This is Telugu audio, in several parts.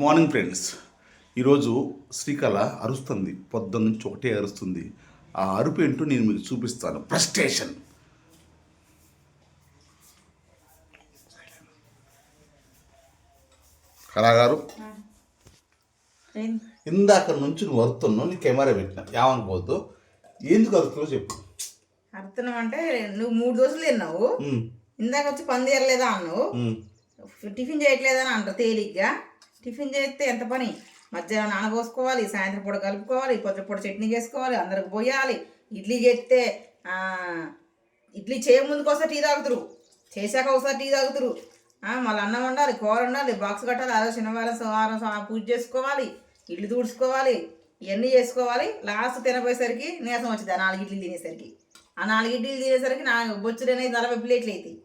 మార్నింగ్ ఫ్రెండ్స్ ఈరోజు శ్రీకళ అరుస్తుంది. పొద్దున్న నుంచి ఒకటే అరుస్తుంది. ఆ అరుపు ఏంటో నేను మీకు చూపిస్తాను. ఫ్రస్ట్రేషన్ కళాగారు? ఇందాక నుంచి నువ్వు అరుతున్నావు నీ కెమెరా పెట్టినా. ఏమనుకోవద్దు. ఎందుకు అరుతున్నావు చెప్పు. అర్థం అంటే నువ్వు మూడు దోశలు తిన్నావు. ఇందాక వచ్చి పని తీరలేదా అన్నావు. టిఫిన్ చేయట్లేదని అంటారు తేలిగ్గా. టిఫిన్ చేస్తే ఎంత పని? మధ్యాహ్నం నానబోసుకోవాలి సాయంత్రం పూట కలుపుకోవాలి పొద్దు పూట చట్నీ చేసుకోవాలి అందరికి పోయాలి. ఇడ్లీ చేస్తే ఇడ్లీ చేయముందుకు ఒకసారి టీ తాగుతురు. చేశాక ఒకసారి టీ తాగుతురు. మళ్ళీ అన్నం వండాలి కూర వండాలి బాక్స్ కట్టాలి అదే శనివారం సోమవారం పూజ చేసుకోవాలి ఇడ్లీ తుడుచుకోవాలి ఇవన్నీ చేసుకోవాలి. లాస్ట్ తినపోయేసరికి నీరసం వచ్చింది ఆ నాలుగు ఇడ్లీ తినేసరికి. ఆ నాలుగు ఇడ్లీలు తినేసరికి నా బొచ్చులు అనేది నలభై ప్లేట్లు అవుతాయి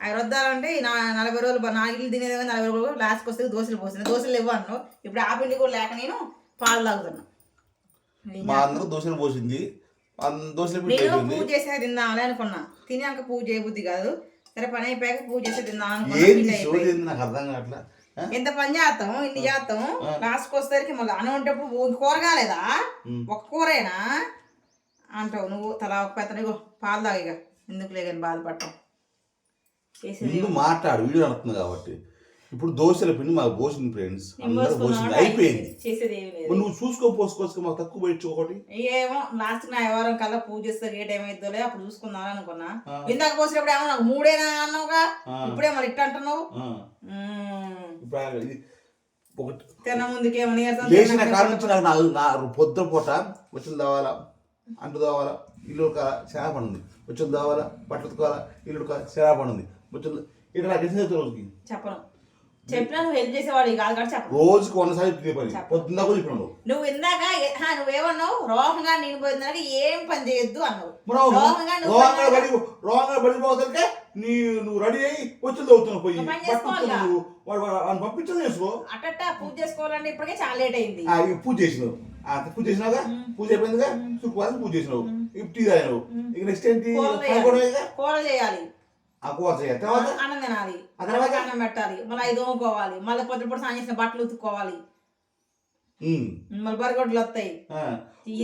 అవి వద్దాలంటే నా నలభై రోజులు నాలుగు ఇడ్లీలు తినేది నలభై రోజులు లాస్ట్కి వస్తే దోశలు పోసిన. దోశలు ఇవ్వను ఇప్పుడు ఆ పిండి కూడా లేక నేను పాలు తాగుతున్నా. మా అందరూ దోశలు పోసింది. దోశలు నేను పూజ చేసే తిందామని అనుకున్నా. తినాక పూజ చేయబుద్ధి కాదు. సరే పని అయిపోయాక పూజ చేసి తిందాం నాకు అర్థం కావట్లా? ఎంత పని చేస్తాం? ఇన్ని చేస్తాం? లాస్ట్కి వచ్చేసరికి మళ్ళీ అన్నం ఉంటప్పుడు కూర కాలేదా? ఒక కూరేనా? అంటావు నువ్వు. తలా ఇగో పాలు తాగిగా ఎందుకు లేదని బాధపడటం ముందు మాట్లాడు వీడియో నడుతుంది కాబట్టి. ఇప్పుడు దోశల పిండి మాకు పోసింది ఫ్రెండ్స్ అందరూ పోసింది అయిపోయింది. మరి నువ్వు చూసుకో పోసుకోవచ్చు మాకు తక్కువ పెట్టి ఒకటి ఏమో లాస్ట్ నా వ్యవహారం కల్లా పూజ చేస్తే ఏ టైం అప్పుడు చూసుకుందాం అనుకున్నా. ఇందాక పోసినప్పుడు ఏమో నాకు మూడేనా అన్నావుగా? ఇప్పుడే మరి ఇట్ట అంటున్నావు? ఒకటి. తిన్న ముందుకేమో లేచిన కాడ నుంచి నాకు నా నా పొద్దున పూట వచ్చిన దావాలా అంటు దావాలా ఇల్లు కాల చేప ఉంది వచ్చిన దావాలా బట్టలు ఇల్లు కాల చేప ఉంది ఇట్లా నాకు చేతులు రోజుకి చెప్పను. చెప్పినా నువ్వు హెల్ప్ చేసేవాడు కాదు కాబట్టి చెప్పను. రోజుకి వందసారి ఇదే పని. పొద్దున్న కూడా చెప్పినావు నువ్వు ఇందాక నువ్వేమన్నావు? రోహంగా నేను పోయిందని ఏం పని చేయొద్దు అన్నావు. రోహంగా నువ్వు రోహంగా బడి రోహంగా బడి పోతుంటే నీ నువ్వు రెడీ అయ్యి వచ్చి చదువుతున్నావు పోయి. నువ్వు. వాడు పంపించదు చేసుకో. అట్టట్ట పూజ చేసుకోవాలంటే ఇప్పటికే చాలా లేట్ అయింది. పూజ చేసినావు. పూజ చేసినావుగా? పూజ అయిపోయిందిగా? శుక్రవారం పూజ చేసినావు. ఇక టీ తాగినావు. ఇక నెక్స్ట్ ఏంటి? కూర చేయాలి. ఆ కూర చేయాలి. తర్వాత? అన్నం తినాలి. తర్వాత? అన్నం పెట్టాలి. మళ్ళీ ఐదు తోముకోవాలి మళ్ళీ పొద్దు పొద్దు సాయం చేసిన బట్టలు ఉతుక్కోవాలి. మళ్ళీ బరగొడ్లు వస్తాయి.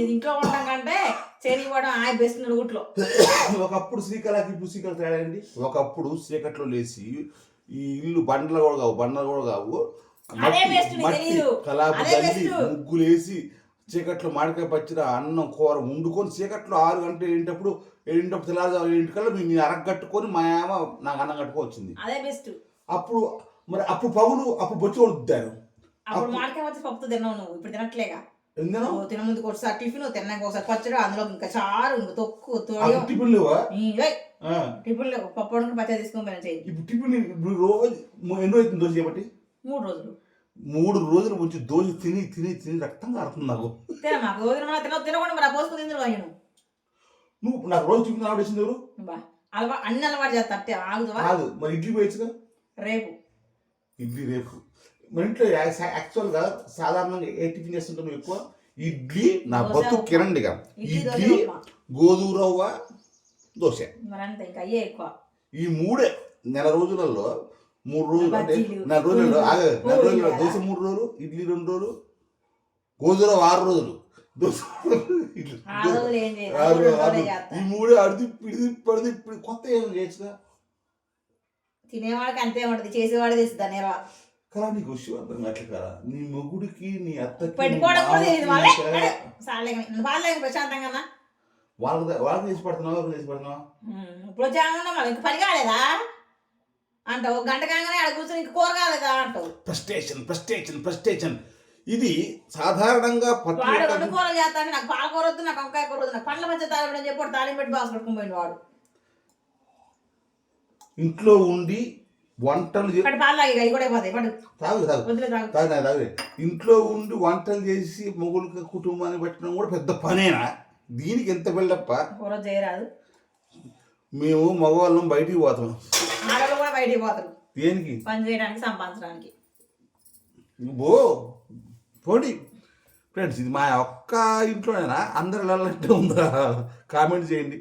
ఇంట్లో ఉండడం కంటే చేరిపోవడం ఆ బెస్ట్ నుడుగుట్లో ఒకప్పుడు శ్రీకళకి ఇప్పుడు శ్రీకళ తేడా ఏంటి ఒకప్పుడు చీకట్లో లేచి ఈ ఇల్లు బండలు కూడా కావు బండలు కూడా కావు. మట్టి. కలాపు అదే చీకట్లో మామిడికాయ పచ్చిన అన్నం కూర వండుకొని చీకట్లో ఆరు గంటలు ఏంటప్పుడు ఏంటప్పుడు తెల్లారు ఏంటికల్లా నేను అరగట్టుకొని మా అమ్మ నాకు అన్నం కట్టుకో వచ్చింది అదే బెస్ట్. అప్పుడు మరి అప్పుడు పగులు అప్పుడు బొచ్చి కొడుతారు అప్పుడు మామిడికాయ వచ్చి పప్పుతో తిన్నావు నువ్వు ఇప్పుడు తినట్లేగా? ఎందుకు నువ్వు తిన ముందుకు ఒకసారి టిఫిన్ తిన్నాక ఒకసారి పచ్చడి అందులో ఇంకా చారు ఇంకా తొక్కు తోడి టిఫిన్ లేవా. టిఫిన్ లేవు పప్పు పచ్చడి తీసుకొని పోయిన చెయ్యి. ఇప్పుడు టిఫిన్ ఇప్పుడు రోజు ఎన్నో అవుతుంది దోశ చేయబట్టి? మూడు రోజులు. మూడు రోజుల నుంచి దోశ తిని తిని తిని రక్తం కారుతుంది నాకు. నువ్వు నాకు రోజు టిఫిన్ ఆవిడ వేసింది ఎవరు? అన్ని అలవాటు చేస్తా కాదు మరి ఇడ్లీ పోయచ్చుగా? రేపు. ఇడ్లీ రేపు. మన ఇంట్లో యాక్చువల్గా సాధారణంగా ఏ టిఫిన్ చేస్తుంటావు నువ్వు ఎక్కువ? ఇడ్లీ నా బతు. కిరండిగా ఇడ్లీ. గోధుమ రవ్వ దోశ. ఈ మూడే నెల రోజులలో మూడు రోజులు అంటే బజ్జీలు, నెల రోజులలో పూరీలు, ఆగ నెల రోజులలో పూరీలు దోశ మూడు రోజులు ఇడ్లీ రెండు రోజులు గోధుమ రవ్వ ఆరు రోజులు. దోశ రోజులు ఆరు రోజులే ఈ మూడే అడిది పిడిది పడిది ఇప్పుడు కొత్త ఏం తినేవాడికి అంతే ఉంటుంది చేసేవాడు ఎరవ కదా నీకు అర్థం కావట్లే కదా. నీ మొగుడికి నీ వాళ్ళే ప్రశాంతంగా వాళ్ళకి వాళ్ళకి చేసి పడుతున్నావా చేసి పడుతున్నావా? ఇప్పుడు పని కాలేదా? అంటావు. గంట కాగానే ఆడ కూర్చొని ఇంక కూర కాలేదా అంటావు. ప్రెస్టేషన్ ప్రెస్టేషన్ ప్రెస్టేషన్ ఇది సాధారణంగా ప్రతి వాడు రెండు కూరలు చేస్తాను నాకు పాల కూర వద్దు నాకు వంకాయ కూర వద్దు నాకు పండ్ల మధ్య తాగడం చెప్పి వాడు తాళం పెట్టి బాక్స్ పెట్టుకుని వాడు. ఇంట్లో ఉండి వంటలు చే- పాలు అవి కూడా అయిపోతాయి పడు తాగు తాగు. వదిలే తాగు. తాగు తాగు, తాగు. ఇంట్లో ఉండి వంటలు చేసి మొగుడికి కుటుంబాన్ని పెట్టడం కూడా పెద్ద పనేనా? దీనికి ఎంత బిల్డప్ప? కూర చేయరాదు. మేము మగవాళ్ళం బయటికి పోతాం. ఆడలు కూడా బయటికి పోతారు. దేనికి? పని చేయడానికి సంపాదించడానికి. బో పోటీ ఫ్రెండ్స్ ఇది మా ఒక్క ఇంట్లోనేనా? అందరు వెళ్ళాలంటే ఉందా? కామెంట్ చేయండి.